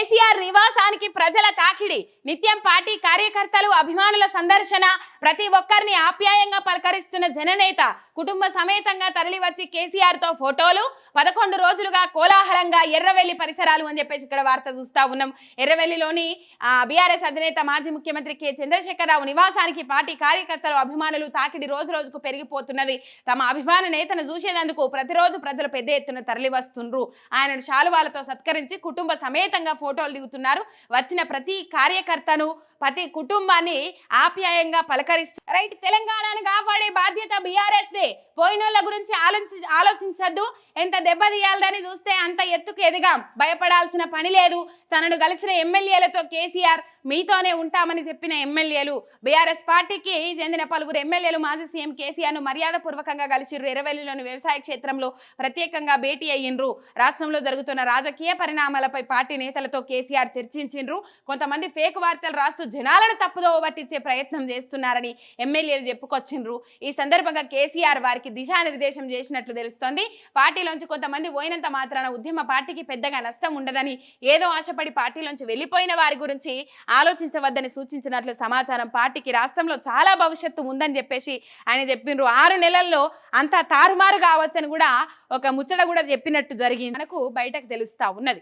కేసీఆర్ నివాసానికి ప్రజల తాకిడి నిత్యం పార్టీ కార్యకర్తలు అభిమానుల సందర్శన ప్రతి ఒక్కరిని ఆప్యాయంగా పలకరిస్తున్న జననేత కుటుంబ సమేతంగా తరలివచ్చి కేసీఆర్తో ఫోటోలు పదకొండు రోజులుగా కోలాహలంగా ఎర్రవెల్లి పరిసరాలు అని చెప్పేసి ఇక్కడ వార్త చూస్తా ఉన్నాం. ఎర్రవెల్లిలోని బీఆర్ఎస్ అధినేత మాజీ ముఖ్యమంత్రి కె. చంద్రశేఖరరావు నివాసానికి పార్టీ కార్యకర్తలు అభిమానులు తాకిడి రోజు రోజుకు పెరిగిపోతున్నది. తమ అభిమాన నేతను చూసేందుకు ప్రతిరోజు ప్రజలు పెద్ద ఎత్తున తరలి వస్తుండ్రు ఆయనను శాలువాలతో సత్కరించి కుటుంబ సమేతంగా ఫోటోలు దిగుతున్నారు. వచ్చిన ప్రతి కార్యకర్తను ప్రతి కుటుంబాన్ని ఆప్యాయంగా పలకరిస్తూ రైట్ తెలంగాణను కాపాడే బాధ్యత బీఆర్ఎస్ దే పోయినోళ్ళ గురించి ఆలోచి ఆలోచించద్దు. ఎంత దెబ్బ తీయాలని చూస్తే అంత ఎత్తుకు ఎదిగాం. భయపడాల్సిన పని లేదు. తనను కలిసిన ఎమ్మెల్యేలతో కేసీఆర్ మీతోనే ఉంటామని చెప్పిన ఎమ్మెల్యేలు. బీఆర్ఎస్ పార్టీకి చెందిన పలువురు ఎమ్మెల్యేలు మాజీ సీఎం కేసీఆర్ను మర్యాద పూర్వకంగా కలిసిర్రు ఎరవెల్లిలోని వ్యవసాయ క్షేత్రంలో ప్రత్యేకంగా భేటీ అయ్యిండ్రు. రాష్ట్రంలో జరుగుతున్న రాజకీయ పరిణామాలపై పార్టీ నేతలతో కేసీఆర్ చర్చించిండ్రు. కొంతమంది ఫేక్ వార్తలు రాస్తూ జనాలను తప్పుదో పట్టించే ప్రయత్నం చేస్తున్నారని ఎమ్మెల్యేలు చెప్పుకొచ్చిండ్రు. ఈ సందర్భంగా కేసీఆర్ వారికి దిశానిర్దేశం చేసినట్లు తెలుస్తోంది. పార్టీలోంచి కొంతమంది పోయినంత మాత్రాన ఉద్యమ పార్టీకి పెద్దగా నష్టం ఉండదని ఏదో ఆశపడి పార్టీలోంచి వెళ్ళిపోయిన వారి గురించి ఆలోచించవద్దని సూచించినట్లు సమాచారం పార్టీకి రాష్ట్రంలో చాలా భవిష్యత్తు ఉందని చెప్పేసి ఆయన చెప్పిండ్రు ఆరు నెలల్లో అంతా తారుమారు కావచ్చని కూడా ఒక ముచ్చట కూడా చెప్పినట్టు జరిగింది. మనకు బయటకు తెలుస్తా ఉన్నది.